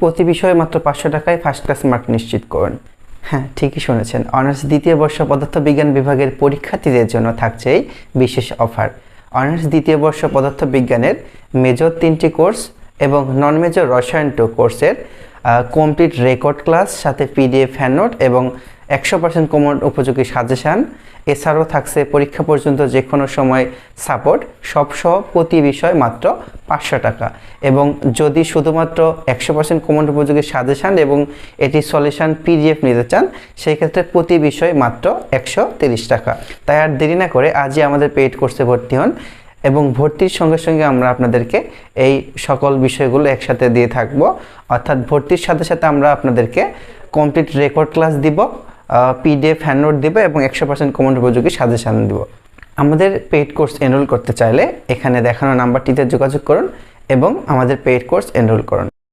প্রতি বিষয়ে মাত্র পাঁচশো টাকায় ফার্স্ট ক্লাস মার্ক নিশ্চিত করুন। হ্যাঁ ঠিকই শুনেছেন। অনার্স দ্বিতীয় বর্ষ পদার্থবিজ্ঞান বিভাগের পরীক্ষার্থীদের জন্য থাকছে এই বিশেষ অফার অনার্স দ্বিতীয় বর্ষ পদার্থবিজ্ঞানের মেজর তিনটি কোর্স এবং নন মেজর রসায়ন টু কোর্সের কমপ্লিট রেকর্ড ক্লাস সাথে পিডিএফ হ্যান্ডনোট এবং একশো পার্সেন্ট কমন উপযোগী সাজেশান এছাড়াও থাকছে পরীক্ষা পর্যন্ত যে কোনো সময় সাপোর্ট সব সহ প্রতি বিষয় মাত্র পাঁচশো টাকা। এবং যদি শুধুমাত্র একশো পার্সেন্ট কমন উপযোগী সাজেশান এবং এটি সলিউশন পিডিএফ নিতে চান সেই ক্ষেত্রে প্রতি বিষয় মাত্র একশো তিরিশ টাকা। তাই আর দেরি না করে আজই আমাদের পেইড কোর্সে ভর্তি হন এবং ভর্তির সঙ্গে সঙ্গে আমরা আপনাদেরকে এই সকল বিষয়গুলো একসাথে দিয়ে থাকব। অর্থাৎ ভর্তির সাথে সাথে আমরা আপনাদেরকে কমপ্লিট রেকর্ড ক্লাস দিব। পিডিএফ হ্যান্ডনোট দেবো এবং একশো পার্সেন্ট কমন উপযোগী সাজেশান দেবো। আমাদের পেইড কোর্স এনরোল করতে চাইলে এখানে দেখানো নাম্বারটিতে যোগাযোগ করুন এবং আমাদের পেইড কোর্স এনরোল করুন।